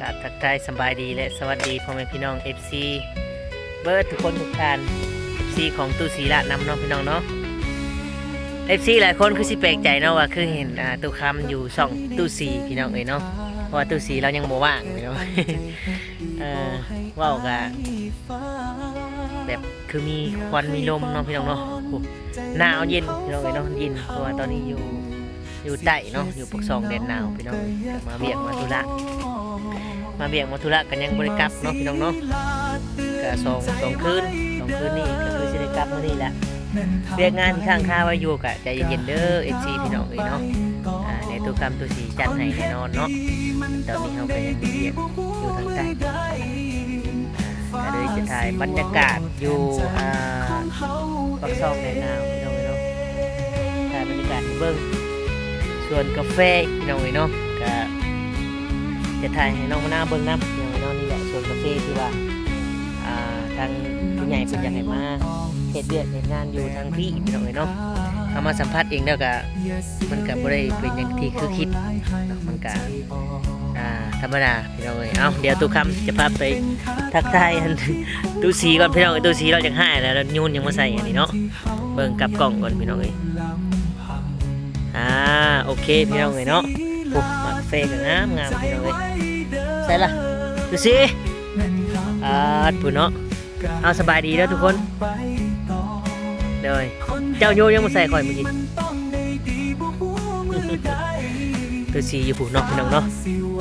กราบทักทายสบายดีและสวัสดีพ่อแม่พี่น้อง FC เบิร์ดทุกคนทุกท่าน FC ของตู้สีละนำน้องพี่น้องเนาะ FC หลายคนคือสิแปลกใจเนาะว่าคือเห็นอ่าตู้คำอยู่ช่องตู้สีพี่น้องเอ้ยเนาะเพราะว่าตู้สีเรายังบ่ว่างพี่น้องเออเว้าวกะแบบคือมีควันมีลมเนาะพี่น้องเนาะโอ้หนาวเย็นพี่น้องเอ้ยเนาะเย็นเพราะว่าตอนนี้อยู่อยู่ใต้เนาะอยู่ปกซองแดนหนาวพี่น้องก็มาเบียกมาธุระ มาเบียกมาธุระกันยังบริกลับเนาะพี่น้องเนาะก็สองสองคืนสองคืนนี่ก็คือสิได้กลับมื้อนี้แหละเรียกงานที่ข้างค่าไว้อยู่กะใจเย็นๆเด้อเอซีพี่น้องเอ้ยเนาะอ่าในตัวกรรมตัวสีจัดให้แน่นอนเนาะตอนนี้เราก็ยังมีเบียกอยู่ทางใต้ก็เลยจะถ่ายบรรยากาศอยู่อ่าปกซองแดนนาวพี่น้องเอ้ยเนาะถ่ายบรรยากาศให้เบิ่งส่วนกาแฟพี่น้องเอ้ยเนาะ จะถ่ายให้น้องมะนาเบิ่งน้ำพี่น้องเอ้ยเนาะนี่แหละส่วนกาแฟที่ว่าอ่าทางผู้ใหญ่เพิ่นอยากให้มาเฮ็ดเวียกเฮ็ดงานอยู่ทางพี่พี่น้องเอ้ยเนาะเอามาสัมภาษณ์เองแล้วก็มันก็บ่ได้เป็นอย่างที่คือคิดเนาะมันก็อ่าธรรมดาพี่น้องเอ้ยเอ้าเดี๋ยวตุกคำจะพาไปทักทายอันตูสีก่อนพี่น้องเอ้ยตูสีเราจะให้แล้วแล้วยูนยังมาใส่อันนี้เนาะเบิ่งกลับกล่องก่อนพี่น้องเอ้ยอ่าโอเคพี่น้องเลยเนาะมักเฟกงามงามพี่น้องเลยใช่ละดูสิอ่าปุ่นเนาะเอาสบายดีแล้วทุกคนเดี๋ยวเจ้าโยยังมาใส่ข่อยเมื่อกี้ดูสิอยู่ปุ่นเนาะพี่น้องเนาะ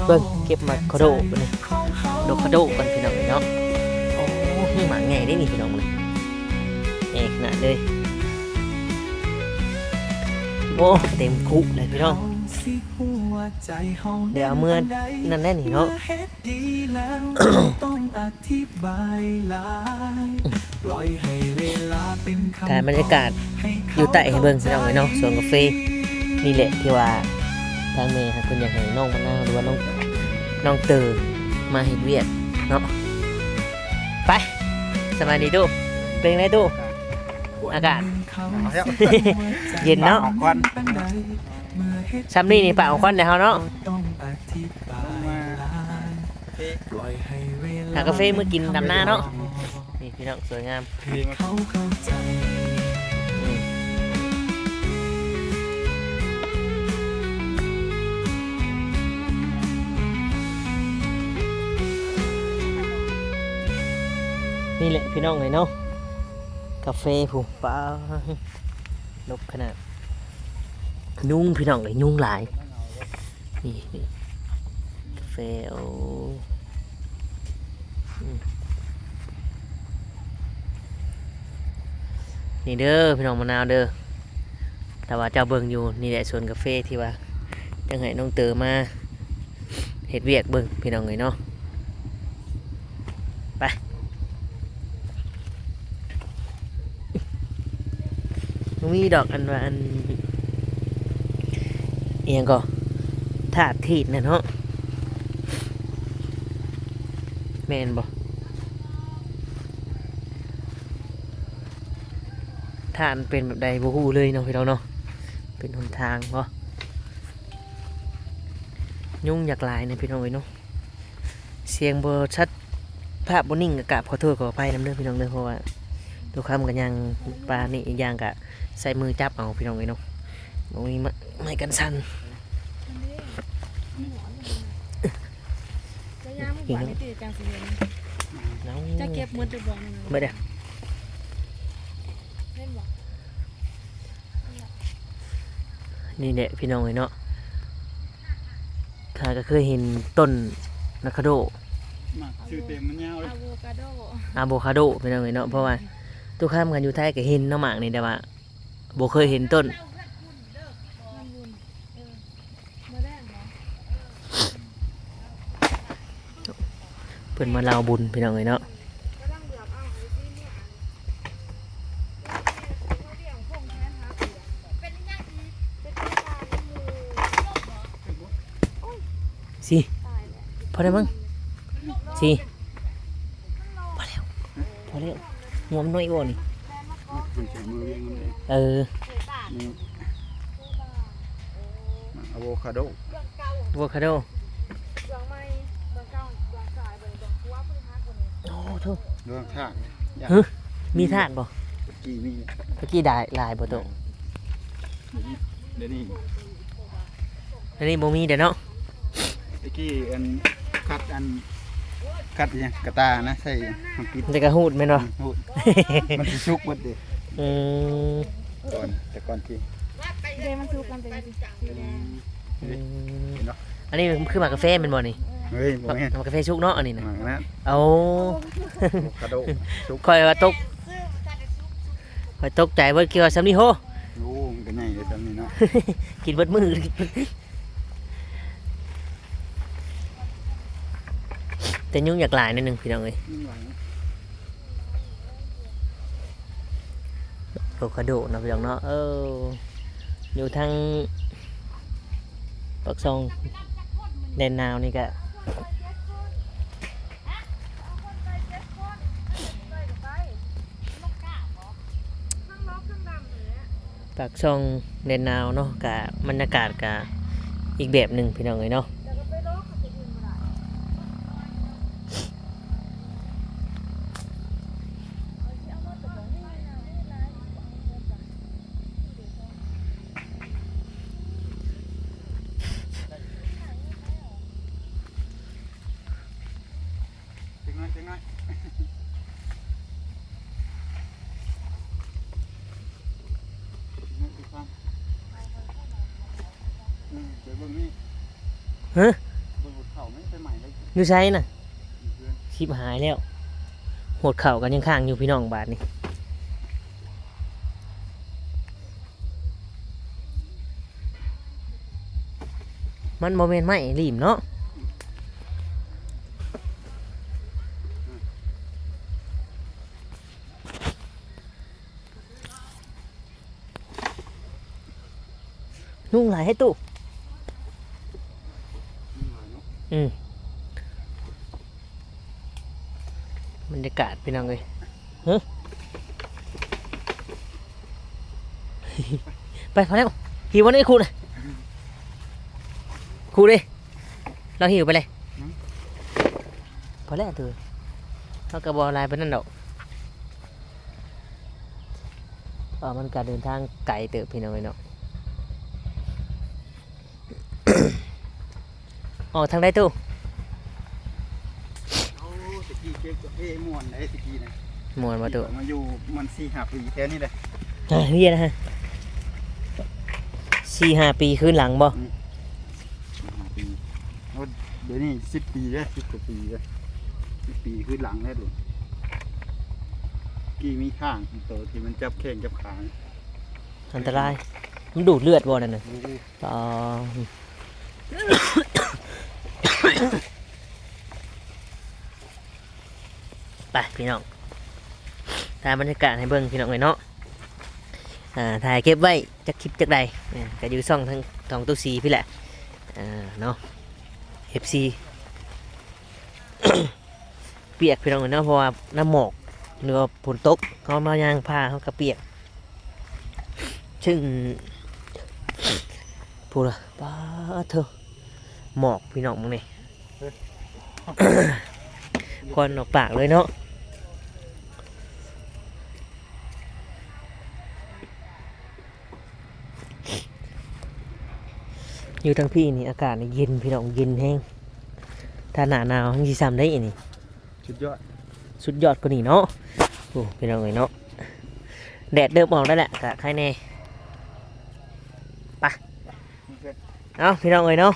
เบิ่งเก็บมาคาโดไปเลยดอกคาโดกันพี่น้องเลยเนาะโอ้หมาไงได้นี่พี่น้องเลยแง่ขนาดเลยโอ้เต็มคุกเลยพี่น้อง เดี๋ยวเอาเมื่อนั่นแน่นี่เนาะต้องอธิบายหลายปล่อยให้เวลาเป็นคำถ่ายบรรยากาศอยู่ใต้ให้เบิ่งพี่น้องเลยเนาะสวนกาแฟนี่แหละที่ว่าทางเมย์ครับคุณอยากให้น้องมะนาวหรือว่าน้องน้องเตอมาเห็นเวียดเนาะไปสบายดีตู้เป็นไงตู้อากาศ เย็นเนาะ ควันซัมนี่นี่ป่าของควนเดี๋ยวเขาเนาะต้องอธิบายหากาแฟเมื่อกินดำหน้าเนาะนี่พี่น้องสวยงามนี่แหละพี่น้องเลยเนาะกาแฟผู้ป้าลบขนาด ยุ่งพี่น้องเลยยุ่งหลายนี่นี่กาแฟโอ้นี่เด้อพี่น้องมะนาวเด้อแต่ว่าเจ้าเบิ่งอยู่นี่แหละสวนกาแฟที่ว่ายังให้น้องเตอมาเฮ็ดเวียกเบิ่งพี่น้องเลยเนาะมันมีดอกอันว่าอัน อียงก็ถาดทีดนะเนาะแมนบ่ทานเป็นแบบใดบ่ฮู้เลยเนาะพี่น้องเนาะเป็นหนทางบ่ยุ่งอยากหลายเนยพี่น้องเอ้ยเนาะเสียงบ่ชัดภาพบ่นิ่งก็กราบขอโทษขออภัยนำเด้อพี่น้องเด้อเพราะว่าทุกคำกันยังปลานี่อีกอย่างกะใส่มือจับเอาพี่น้องเอ้ยเนาะ ตรงนี้ไม่ไม่กันสั่นจะย่างหวานในตีจังสิเห็นน้องจะเก็บหมืดหรือบ่นั่นน่ะไม่ได้เล่นบ่นี่แหละพี่น้องเอ้ยเนาะข้าก็เคยเห็นต้นนาคาโดหมักชื่อเต็มมันยาวเลยอะโวคาโดอะโบคาโดพี่น้องเอ้ยเนาะเพราะว่าทุกข้ามกันอยู่ไทยก็เห็นเนาะหมากนี่แต่ว่าโบเคยเห็นต้น มันบุญเออมาแดงบ่ เพิ่นมาเล่าบุญพี่น้องเอ้ยเนาะกำลังเดือบเอาไอ้ที่เนี่ยอันเขาเรียกพงแทนหาเสือเป็นยังอีกเป็นปลาในหมู่สิตายแล้วพอได้มั้งสิพอแล้วพอแล้วงวมน้อยบ่นี่มันใช้มือเลี้ยงมันเองเออนี่อะโวคาโดเรื่องเก่าโวคาโด โอ้โทษดวงชาติเฮ้ยมีธาตุบ่กี่มีตะกี้ได้ลายบ่โตเดี๋ยวนี้อันนี้บ่มีเด้อเนาะตะกี้อันคัดอันคัดอิหยังกระตานะใช่มันปิดมันจะกระหูดแม่นบ่หูดมันสิชุกเบิดเด้อืมก่อนแต่ก่อนที่เดมันสุกมันเป็นสีแดงอืมเห็นเนาะอันนี้คือหมากกาแฟแม่นบ่นี่ เฮ้ยบ่หมากแม่นหมากกาแฟชุกเนาะอันนี้นะหมากนะเอากระโดดชุกคอยว่าตกคอยตกใจเบิดเกี่ยวกับซ้ำนี่โหโอ้มันก็ใหญ่เลยตอนนี้เนาะกินเบิดมือแต่ยุ่งอยากหลายนิดนึงพี่น้องเอ้ยโอคาโดเนาะพี่น้องเนาะเอออยู่ทางปักซองแดนนาวนี่ก็ ปากช่องเดนนาวเนาะกับบรรยากาศกะอีกแบบหนึ่งพี่น้องเลยเนาะ แต่ก็ไปล็อกกับตัวอื่นบ่ได้เอาสิเอามาตกลงนี่นะนี่นะนี่นะ จังไงจังไงเดี๋ยวเบิ่งนี่ฮะเบิ่งบนเขาไม่ไปใหม่เลยอยู่ใช้น่ะเพื่อนชิบหายแล้วโหดเข่ากันยังข้างอยู่พี่น้องบาทนี่มันโมเมนต์ไม่รีมเนาะ นุ่งหลายให้ตู้นี่หน่อยเนาะอืมบรรยากาศพี่น้องเลยฮะไปพอแล้วหิววันนี้ครูนะครูดิเราหิวไปเลยพอแล้วตัวเรากระบอกลายไปนั่นดอกเออมันการเดินทางไกลเติบพี่น้องเลยเนาะ ออกทางได้ตู้โอ้ตะกี้เจ๊กเอ้ม่วนไอ้ตะกี้นะมวนมาตู้มาอยู่มันสี่ห้าปีแค่นี้เลยอ่าเรียนนะฮะสี่ห้าปีขึ้นหลังบ่ห้าปีโอ้เดี๋ยวนี้สิบปีแล้วสิบกว่าปีแล้วสิบปีขึ้นหลังแล้วดูกี่มีข้างตัวที่มันจับแข้งจับขาอันตรายมันดูดเลือดบ่นั่นน่ะโอ้โหต่อ ไปพี่น้องถ่ายบรรยากาศให้เบิ่งพี่น้องเลยเนาะอ่าถ่ายเก็บไว้จะคลิปจากใดก็อยู่ซ่องทางทองตู้ซีพี่แหละอ่าเนาะ FC เปียกพี่น้องเลยเนาะเพราะว่าน้ำหมอกหรือว่าฝนตกเขามายางพาเขาก็เปียก ซึ่งพูดละป้าเธอหมอกพี่น้องมึงเนี่ย ควันออกปากเลยเนาะอยู่ทางพี่นี่อากาศนี่เย็นพี่น้องเย็นแห้งถ้าหนาหนาวทั้งที่ซ้ำได้อีนี่สุดยอดสุดยอดกว่านี่เนาะโอ้พี่น้องเอ้ยเนาะแดดเดิมออกได้แหละกะใครแน่เอาพี่น้องเอ้ยเนาะ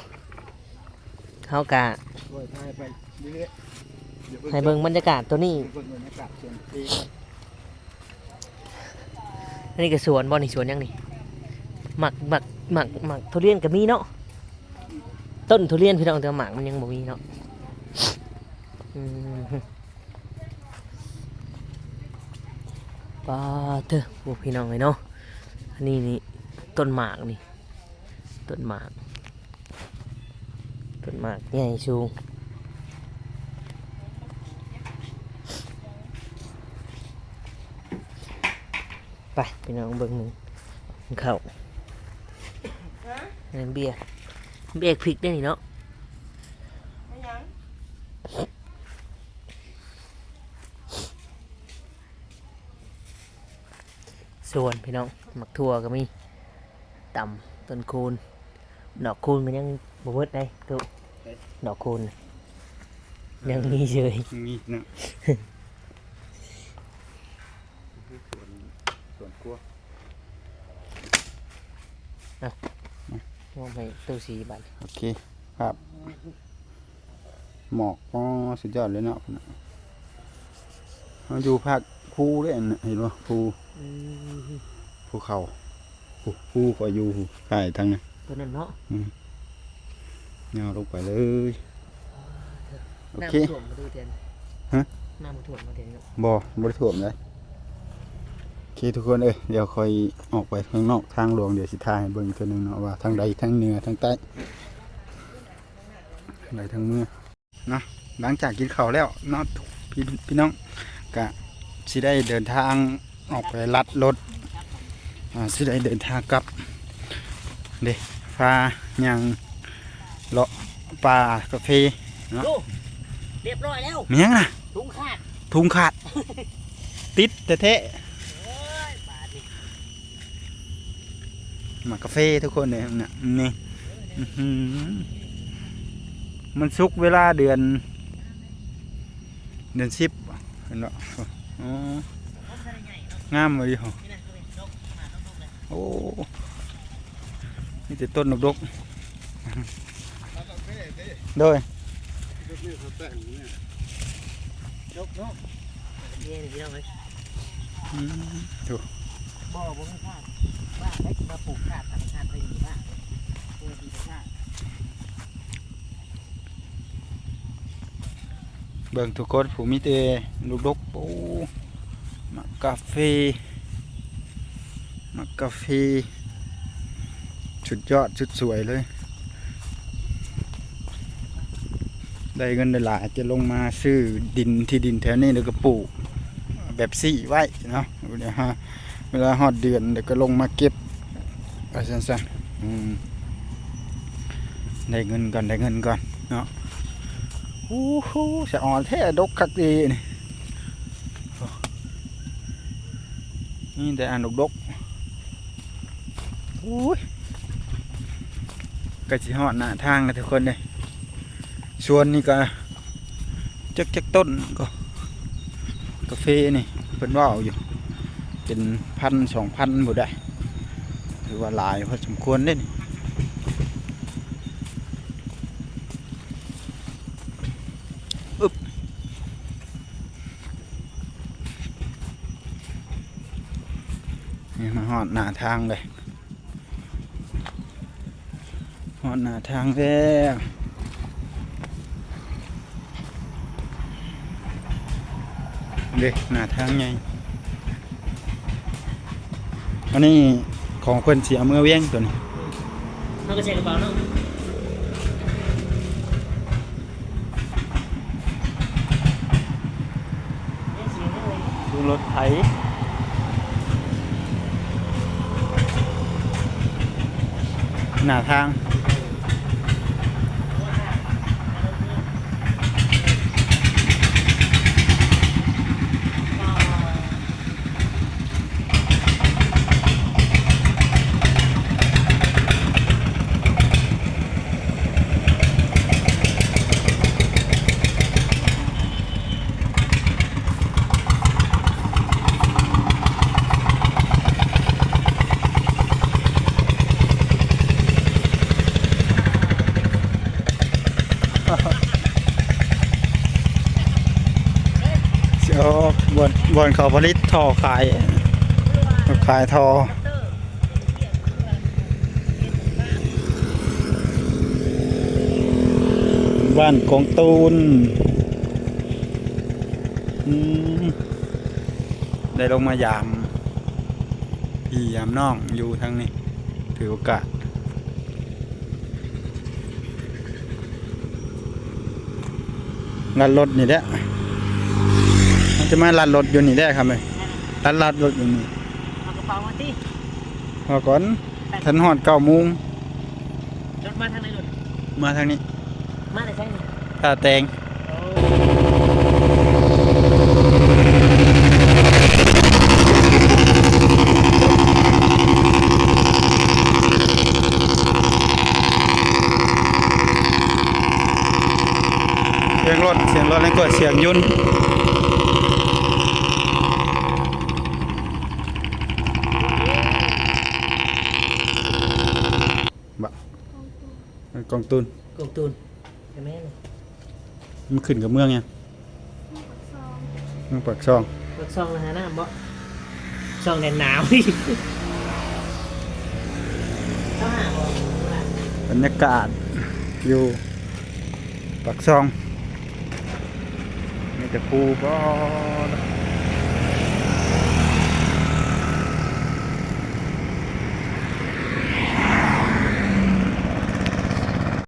เขากะ ช่วยพายไปเรื่อยๆดี๋ยวให้เบิ่งบรรยากาศตัวนี้ เบิ่งบรรยากาศส่วนที่อันนี้ก็สวนบ่นี่สวนยังนี่หมักหมักหมักหมักทุเรียนก็มีเนาะต้นทุเรียนพี่น้องแต่ว่าหมากมันยังบ่มีเนาะอืมปาเถอะพวกพี่น้องเลยเนาะอันนี้นี่ต้นหมากนี่ต้นหมากต้นหมากใหญ่สูง ไปพี่น้องเบิ่งมึงเข้าเงินเบียร์เบียร์พริกได้หนิเนาะส่วนพี่น้องมักทั่วก็มีต่ำต้นคูนดอกคูนมันยังบวชได้ตุดอกคูนยังมีเฉย มองไปตู้สีบัตรโอเคครับหมอกก็สุดยอดเลยเนาะเราอยู่ภาคภูเลยอันน่ะเห็นป่ะภูภูเขาภูภูก็อยู่ใกล้ทางนั้นตัวนั้นเนาะเงาลงไปเลยโอเคน้ำท่วมมาดูเทียนฮะน้ำท่วมมาเทียนเนาะบ่บ่ได้ท่วมเลยโอเคทุกคนเอ้ยเดี๋ยวค่อยออกไปข้างนอกทางหลวงเดี๋ยวสิทายให้เบิ่งเทื่อนึงเนาะว่าทางใดทางเหนือทางใต้ทางใดทางเมืองเนาะหลังจากกินข้าวแล้วเนาะพี่พี่น้องก็สิได้เดินทางออกไปลัดรถอ่าสิได้เดินทางกลับเด้ฟ้ายังเลาะป่ากาแฟดูเรียบร้อยแล้วมีหยังน่ะถุงขาดทุงขาด ติดแต่เทะ เอ้ยบาทนี่ หมากาแฟทุกคนเลยเนี่ยนี่อื้อหือมันสุกเวลาเดือน เดือนสิบเห็นเนาะอ๋องามเลยเหรอนี่นะตัวนี้ดกมาดกๆเลยโอ้นี่แต่ต้นดกดกโดยด กดกเย็นพี่น้องเลยอืมถูกบ่มีขาว่าได้มาปลูกขาดธรรมชาติไปอยู่บ้านปลูกธรรมาเบิ่งทุกคนผมมีแต่ลูกดกโอ้หมากกาแฟมากกาแฟสุดยอดสุดสวยเลย ได้เงินได้หลายจะลงมาซื้อดินที่ดินแถวนี้แล้วก็ปลูกแบบสี่ไว้เนาะเดี๋ยวฮะ เวลาฮอดเดือนเดี๋ยวก็ลงมาเก็บไปสั้นๆได้เงินก่อนได้เงินก่อนเนาะโอ้โหสะอ่อนแท้ดกคักดีนี่นี่แต่อันดกดกโอ้ยก็สิฮอดหน้าทางกันทุกคนเลยส่วนนี่ก็จักจักต้นก็กาแฟนี่เป็นว่าวอยู่ เป็นพันสองพันหมดได้ถือว่าหลายพอสมควรเด้นี่อึบนี่มาหอดหน้าทางเลยหอดหน้าทางแล้วเด็กหน้าทางไง อันนี้ของคนเสียเมื่อเวียงตัวนี้น้องก็ใช้กระเป๋าเนาะเนี่ยสีนี่เลยดูรถไถหน้าทางเสียวบ นบนเขาผลิตท่อขาย ขายท่อบ้านกองตูนได้ลงมายาม พี่ยามน้องอยู่ทางนี้ ถือโอกาสลัดรถนี่แหละ จะมาลัดรถอยู่นี่ได้ครับไหมลัดลัดรถอยู่นี่เอากระเป๋ามาสิเอาก่อนทันหอดเก้ามุงรถมาทางไหนรถมาทางนี้ มาไหนใช่ไหมตาแตงเสียงรถเสียงรถแล้วก็เสียงยุ่น กองตุนกงตูนใช่ไหมเนี่ยมันขึ้นกับเมืองไงซองเมืองปากช่องรถซ่องนะฮะน้ำบ่ซ่องแดนหนาวอีกเข้าหาบ่บรรยากาศอยู่ปากช่องมีแต่ภูบ่